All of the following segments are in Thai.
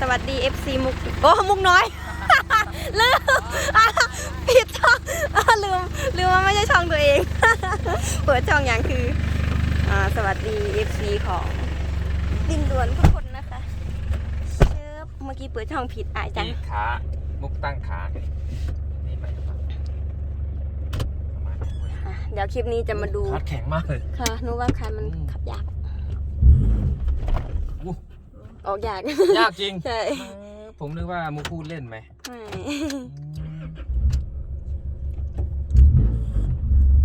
สวัสดี FC มุก โอ้ มุกน้อย ลืมอะผิดช่องอะลืม ลืมว่าไม่ใช่ช่องตัวเอง เปิดช่องอย่างคืออ่าสวัสดี FC ของดินดวนทุกคนนะคะเชิบเมื่อกี้เปิดช่องผิดอายจังที่ขา มุกตั้งขาไงนี่ไปหรือเปล่าประมาณนี้เว้ยอะเดี๋ยวคลิปนี้จะมาดูคัดแข็งมากเลย ค่ะนึกว่าคันมันขับยากอู้ ออกยาก ยากจริงใช่ เออผมนึกว่ามุกพูดเล่นไหม ไม่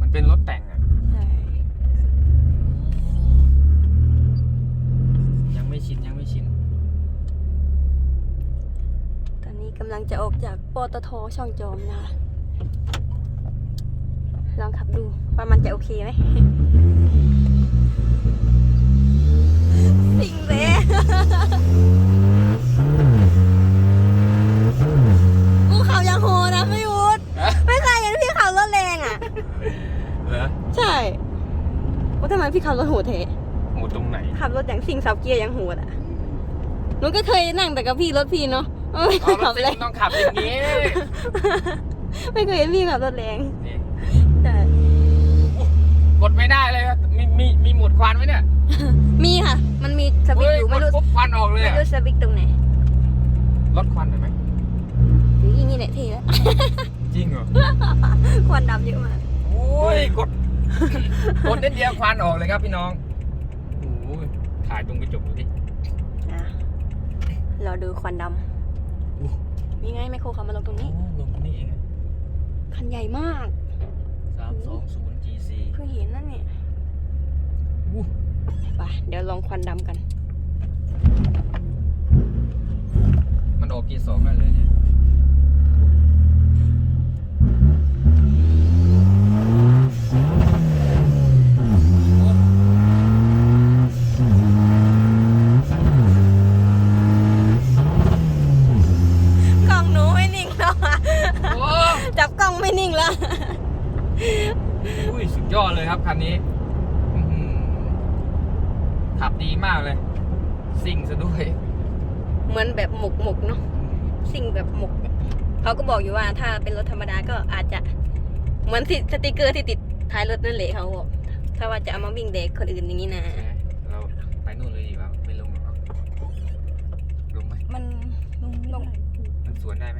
มันเป็นรถแต่งอะ ใช่ยังไม่ชินยังไม่ชิน ตอนนี้กำลังจะออกจากปตทช่องโจมนะคะลองขับดูว่ามันจะโอเคไหม สิ่งเละกูขับยังโหนะไม่วุฒไม่เคยเห็นพี่ขับรถแรงอะ เหรอใช่ว่าทำไมพี่ขับรถโหดเทโหตรงไหน ขับรถอย่างสิ่งสับเกียร์ยังโหดอะหนูก็เคยนั่งแต่กับพี่รถพี่เนาะไม่เคเอายรขัถบซิ่แรงงต้องขับอย่างนี้ไม่เคยเห็นพี่ขับรถแรงนี่ใช่กดไม่ได้เลยครับ มีมีมีหมุดควันไหมเนี่ยมีค่ะ มันมีสวิตช์อยู่เฮ้ไม่กรู้ดปุ๊บควันออกเลยไม่อะรู้สวิตช์ตรงไหนลดควันหน่อยไหมหรืออย่างนี้แหละเท่แล้ว จริงเหรอ ควันดำเยอะมาก โอ้ยกด กดนิดเดียวควันออกเลยครับพี่น้องโอ้ยถ่ายตรงกระจกดูดิอะเราดูควันดอู้ำนี่ไงไมโครขับมาลงตรงโอ้นี้ ลงตรงนี้เองอะคันใหญ่มาก สามสองศูนย์ GC เพิ่งเห็นนั่นเนี่ย อู้ไปเดี๋ยวลองควันดำกัน มันออกกีสองได้เลยเนี่ย กล้องหนูไม่นิ่งแล้วอะ โอ้ จับกล้องไม่นิ่งแล้ว อุ้ยสุดยอดเลยครับคันนี้อื้อหือขับดีมากเลย ซิ่งซะด้วย เหมือนแบบหมกหมกๆเนาะ สิ่งแบบหมก เขาก็ บอกอยู่ว่าถ้าเป็นรถธรรมดาก็อาจจะเหมือนที่สติกเกอร์ที่ติดท้ายรถนั่นแหละเขาบอกถ้าว่าจะเอามาวิ่งเด็กคนอื่นอย่างนี้นะเราไปนู่นเลยดีกว่าไม่ลงหรอกลงไหมมันลงมันสวนได้ไหม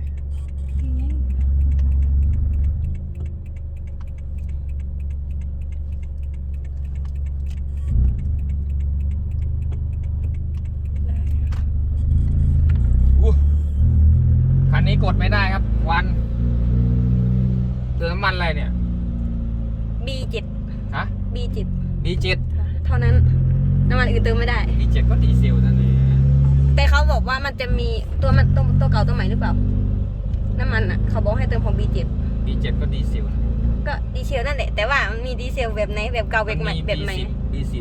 อู้คันนี้กดไม่ได้ครับค วันเติมน้ำมันอะไรเนี่ย B7 ฮะ B7 B7 ค่ะเท่านั้น น้ำมันอื่นเติมไม่ได้ B7 ก็ดีเซลนั่นเองแต่เขาบอกว่ามันจะมีตัวมันตัวตัวเก่าตัวใหม่หรือเปล่า น้ำมันอะ เขาบอกให้เติมของ B7 B7 ก็ดีเซลนะก็ดีเซลนั่นแหละ แต่ว่ามันมีดีเซลแบบไหนแบบเก่าแบบใหม่แบบใหม่ B10 B10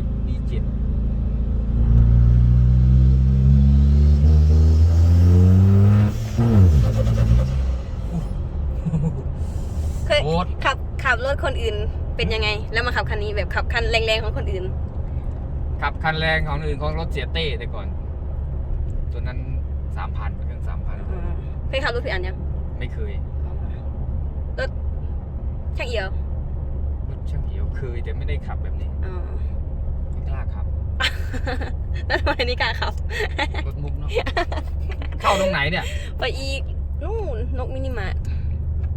เคยโอ๊ตขับขับรถคนอื่นเป็นยังไง แล้วมาขับคันนี้แบบขับคันแรงๆของคนอื่น ขับคันแรงของอื่นของรถเสียเต้แต่ก่อน ตัวนั้นสามพันเครื่องสามพันเคยขับรถพี่อันยังไม่เคยรถช่างเอียวรถช่างเหี่ยวเคยแต่ไม่ได้ขับแบบนี้อ๋อไม่กล้าขับแล้วทำไมนี่กล้าขับรถมุกเนาะเข้าตรงไหนเนี่ย ไปอีกนู่นนกมินิมาร์ท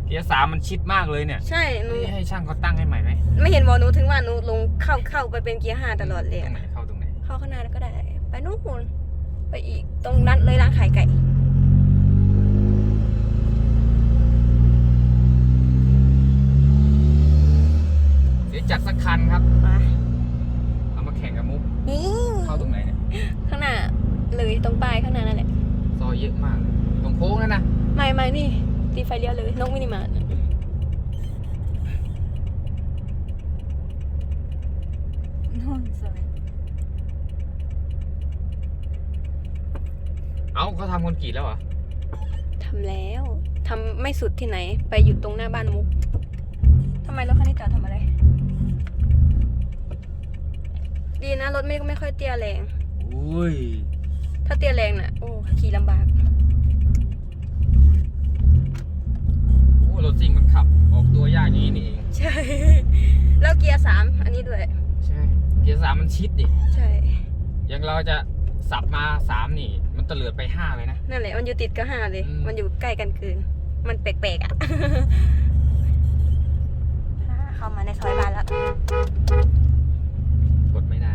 เกียร์สามมันชิดมากเลยเนี่ยใช่หนูนี่ให้ช่างเขาตั้งให้ใหม่ไหมไม่เห็นบอกหนูถึงว่าหนูลงเข้าเข้าไปเป็นเกียร์ห้าตลอดเลยตรอะงไหนเข้าตรงไหนเข้าข้างหน้าก็ได้ ไปนู่นไปอีกตรงนั้นเลยร้านขายไก่ เดี๋ยวจัดสักคันครับ มาเอามาแข่งกับมุก นี่เข้าตรงไหนเนี่ย ข้างหน้าเลยตรงป้ายข้างหน้านั่นแหละ ซอยเยอะมากเลยตรงโค้งนั่นนะไม่ไม่นี่ ตีไฟเลี้ยวเลยนกมินิมาร์ทนู่นสวยเอ้าเขาทำคอนกรีตแล้วเหรอทำแล้วทำไม่สุดที่ไหน ไปหยุดตรงหน้าบ้านมุกทำไมรถคันนี้จอดทำอะไร ดีนะรถไม่ไม่ค่อยเตี้ยแรง อุ้ย ถ้าเตี้ยแรงน่ะ โอ้ขี่ลำบาก โอ้ รถซิ่งมันขับออกตัวยากอย่างนี้นี่เอง ใช่ แล้วเกียร์สามอันนี้ด้วย ใช่ เกียร์สามมันชิดดิ ใช่ อย่างเราจะสับมาสามนี่ มันตะเลิดไปห้าเลยนะ นั่นแหละ มันอยู่ติดก็ห้าเลย อืม มันอยู่ใกล้กันเกิน มันแปลกๆอะเข้ามาในซอยบ้านแล้วกดไม่ได้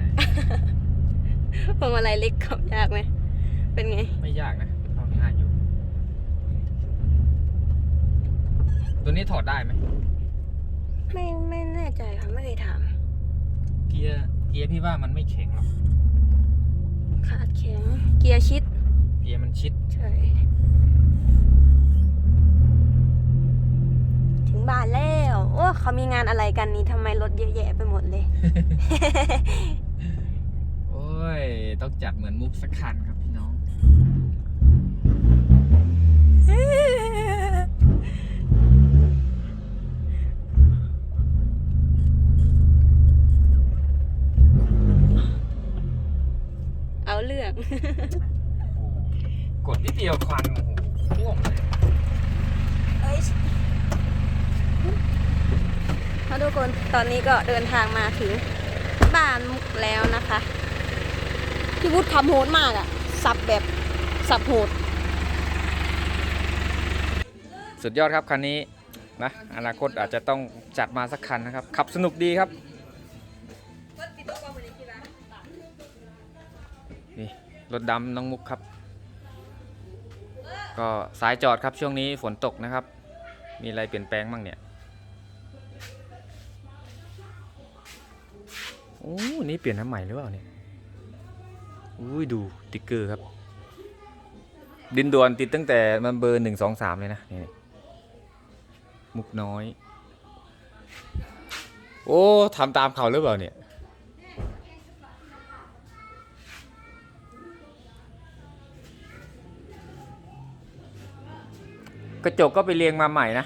พวงมาลัยเล็กขับยากไหมเป็นไง ไม่ยากนะเอาง่ายอยู่ ตัวนี้ถอดได้ไหมไม่ไม่แน่ใจค่ะไม่เคยถามเกียร์เกียร์พี่ว่ามันไม่แข็งหรอกขาดแข็งเกียร์ชิด เกียร์มันชิดใช่ถึงบ้านแล้ว โอ้เขามีงานอะไรกันนี่ทำไมรถเยอะแยะไปหมดเลย โอ้ย ต้องจัดเหมือนมุกสักคันครับพี่น้อง กดนิดเดียวควันโอ้โหพ่วงเลยมาทุกคนตอนนี้ก็เดินทางมาถึงบ้านมุกแล้วนะคะพี่วุฒิขับโหดมากอะสับแบบสับโหด สุดยอดครับคันนี้นะอนาคตอาจจะต้องจัดมาสักคันนะครับ ขับสนุกดีครับ นี่ รถดำน้องมุกครับ ก็สายจอดครับช่วงนี้ฝนตกนะครับ มีอะไรเปลี่ยนแปลงบ้างเนี่ยโอ้นี่เปลี่ยนน้ำใหม่หรือเปล่าเนี่ยอุ้ยดูติ๊กเกอร์ครับ ดินดวนติดตั้งแต่มันเบอร์หนึ่งสองสามเลยนะนี่มุกน้อย โอ้ทำตามเขาหรือเปล่าเนี่ย ระจกก็ไปเรียงมาใหม่นะ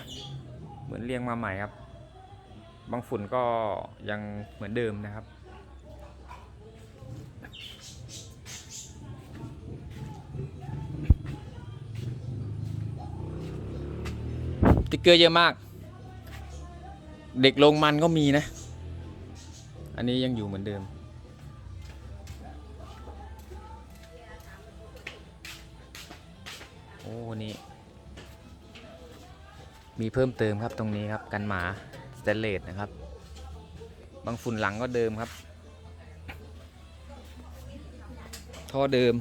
เหมือนเรียงมาใหม่ครับ บางฝุ่นก็ยังเหมือนเดิมนะครับติ๊กเกอร์เยอะมาก เด็กลงมันก็มีนะ อันนี้ยังอยู่เหมือนเดิม โอ้นี่ มีเพิ่มเติมครับตรงนี้ครับกันหมาสเตเลสนะครับ บางฝุ่นหลังก็เดิมครับ ท่อเดิม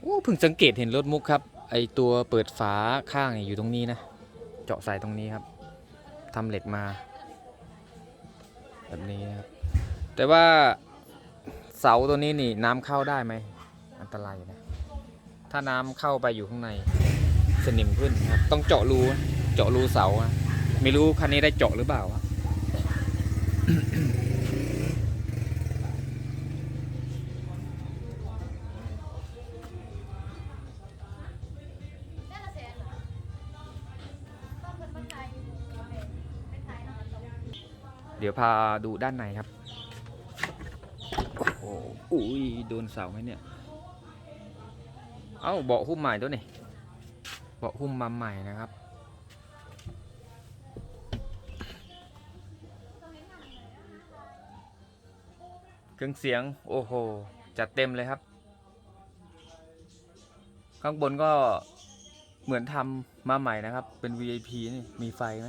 โอ้เพิ่งสังเกตเห็นรถมุกครับ ไอตัวเปิดฝาข้างอยู่ตรงนี้นะ เจาะใส่ตรงนี้ครับทำเหล็กมา แบบนี้ครับ แต่ว่าเสาตัวนี้นี่น้ำเข้าได้ไหม อันตรายอยู่นะ ถ้าน้ำเข้าไปอยู่ข้างใน สนิมขึ้นครับ ต้องเจาะรูเจาะรูเสาไม่รู้คันนี้ได้เจาะหรือเปล่าวะเดี๋ยวพาดูด้านในครับ โอ้โหอุ้ย โดนเสาไหมเนี่ย เอ้าเบาะหุ้มใหม่ตัวนี่เบาะหุ้มมาใหม่นะครับ เครื่องเสียงโอ้โห จัดเต็มเลยครับ ข้างบนก็เหมือนทำมาใหม่นะครับ เป็น VIP นี่มีไฟไหม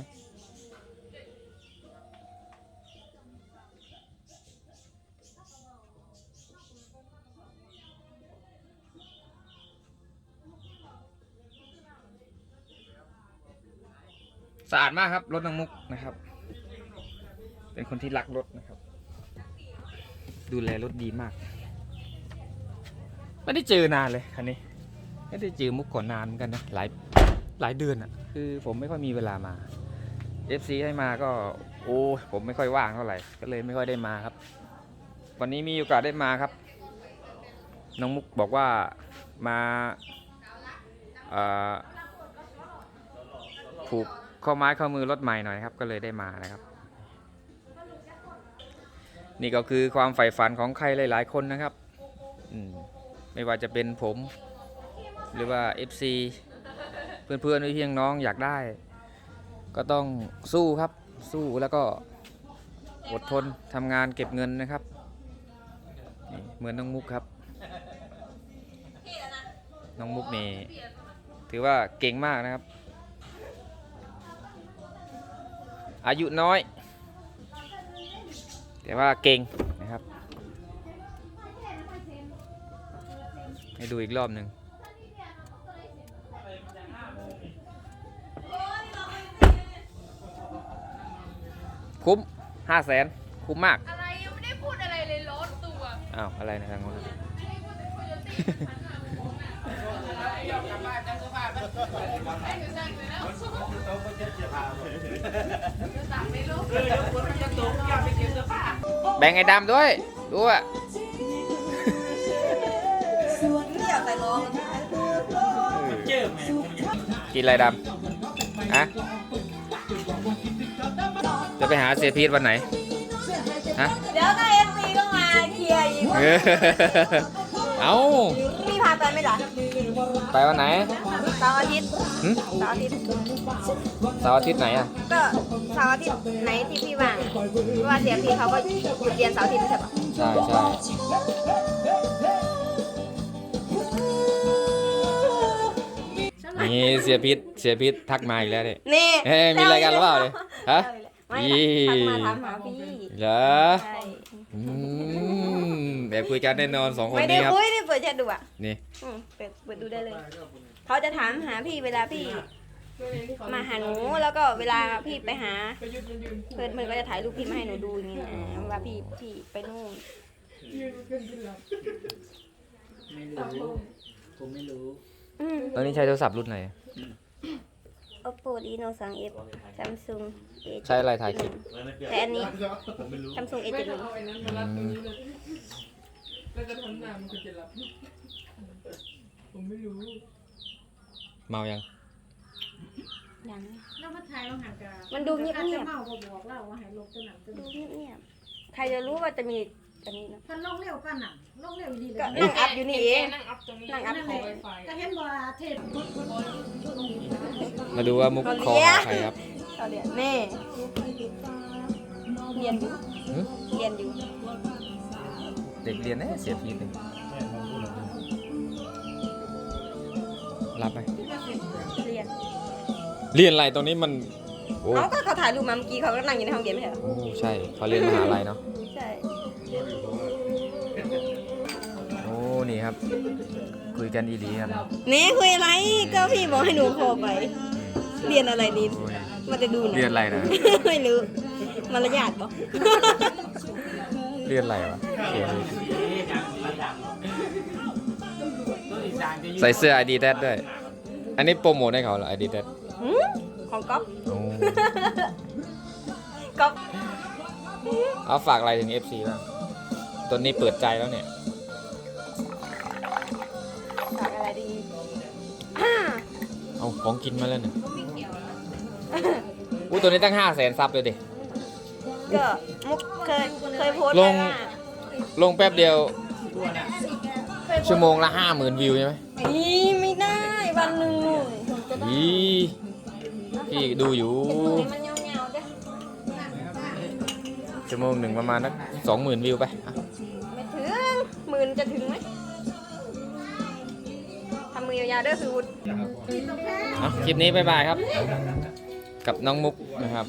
สะอาดมากครับรถน้องมุกนะครับ เป็นคนที่รักรถนะครับ ดูแลรถดีมาก ไม่ได้เจอนานเลยคันนี้ ไม่ได้เจอมุกก่อนนานเหมือนกันนะหลายหลายเดือนอะ่ะ คือผมไม่ค่อยมีเวลามา FC ให้มาก็ โอ้ผมไม่ค่อยว่างเท่าไหร่ก็เลยไม่ค่อยได้มาครับ วันนี้มีโอกาสได้มาครับน้องมุกบอกว่ามาผูก ข้อไม้ข้อมือรถใหม่หน่อยครับก็เลยได้มานะครับ นี่ก็คือความใฝ่ฝันของใครหลาย ๆ คนนะครับมไม่ว่าจะเป็นผม หรือว่า FC เพื่อนๆพี่น้องอยากได้ ก็ต้องสู้ครับ สู้แล้วก็อดทนทำงานเก็บเงินนะครับเหมือนน้องมุกครับ น้องมุกนี่ถือว่าเก่งมากนะครับ อายุน้อย แต่ว่าเก่งนะครับ ให้ดูอีกรอบหนึ่งคุ้มห้าแสนคุ้มมาก อะไรยังไม่ได้พูดอะไรเลยร้อนตัว อ้าว อะไรนะทางโน้นนะ แบ่งไอ้ดำด้วยดูอะอยากใส่ร้องกินอะไรดำฮะจะไปหาเสียพีทวันไหนฮะเดี๋ยวก็เอฟซีก็มาเคลียร์อีก เออเอา พี่พาไปไหมล่ะไปวันไหนเสาร์อาทิตย์หึเสาร์อาทิตย์เสาร์อาทิตย์ไหนอะก็เสาร์อาทิตย์ไหนที่พี่ว่างเพราะว่าเสียพี่เขาก็หยุดเรียนเสาร์อาทิตย์ไม่ใช่ปะใช่ใช่นี่เสียพิษเสียพิษทักมาอีกแล้วเนี่ย นี่เอ้ยมีรายการหรือเปล่าเนี่ยฮะ ไม่อีทักมาถามหาพี่เหรอใช่อืมแบบคุยกันแน่นอนสองคนไม่ได้นี้ครับ คุยนี่เปิดแชทดูอะนี่ อืมเปิดเปิดดูได้เลย เขาจะถามหาพี่เวลาพี่มาหาหนูแล้วก็เวลาพี่ไปหา เพื่อนเพื่อนก็จะถ่ายรูปพี่มาให้หนูดูอย่างเงี้ยนะว่าพี่พี่ไปนู่นไม่รู้ ผมไม่รู้ อืมตอนนี้ใช้โทรศัพท์รุ่นไหน Oppo Reno 2F Samsung A ใช้อะไรถ่ายคลิปแต่อันนี้ Samsung A 7 1อืมแล้วจะทำหน้ามันก็จะรับ ผมไม่รู้เมายังยัง แล้วมาถ่ายเราหากามันดูเงียบๆ จะเมาก็บอกเราว่าให้ลบตัวหนังตัวดูนี้เงียบๆใครจะรู้ว่าจะมี อันนี้นะ พันลงเร็วกันหนังลงเร็วดีเลยก็ นั่งอัพอยู่นี่เองนั่งอัพตรงนี้นั่งอัพขอไวไฟก็เห็นบ่เทปมาดูว่ามุกคอหาใครครับ เขาเรียนนี่เรียนอยู่หึ เรียนอยู่เด็กเรียนเนี่ยเสียพีทเลยรับไหมเรียนเรียนอะไรตรงนี้มันโอ้เขาก็เขาถ่ายรูปมาเมื่อกี้เขาก็นั่งอยู่ในห้องเรียนไม่ใช่เหรอโอ้ใช่เขาเรียนมหาลัยเนาะใช่ โอ้นี่ครับ คุยกันดีๆครับนี่คุยอะไรก็พี่บอกให้หนูโทรไป เรียนอะไรดีโอ้ยมันจะดูหนะ เรียนอะไรนะ ไม่รู้มารยาทปะเรียนอะไรวะเขียนดิใส่เสื้อ ID แดดด้วย อันนี้โปรโมทให้เขาเหรอ ID แดดหืมของก๊อฟโอ้ก๊อฟเอาฝากอะไรถึง FC บ้าง ตัวนี้เปิดใจแล้วเนี่ยฝากอะไรดีเอาของกินมาแล้วเนี่ยอู้ตัวนี้ตั้งห้าแสนซับเลยดิ ก็มุกเคยเคยโพสต์ลไปงว่าลงแป๊บเดียว ชั่วโมงละห้าหมื่นวิวใช่ไหมอีไม่ได้วันหนึ่งหนุ่ยอีพี่ดูอยู่ มันเงาๆเด้อชั่วโมงหนึ่งประมาณนักสองหมื่นวิวไปอะไม่ถึงห มื่นจะถึงไหมทำมือยาวๆเด้อคือวุฒเอาคลิปนี้บายบายครับ กับน้องมุกนะครับ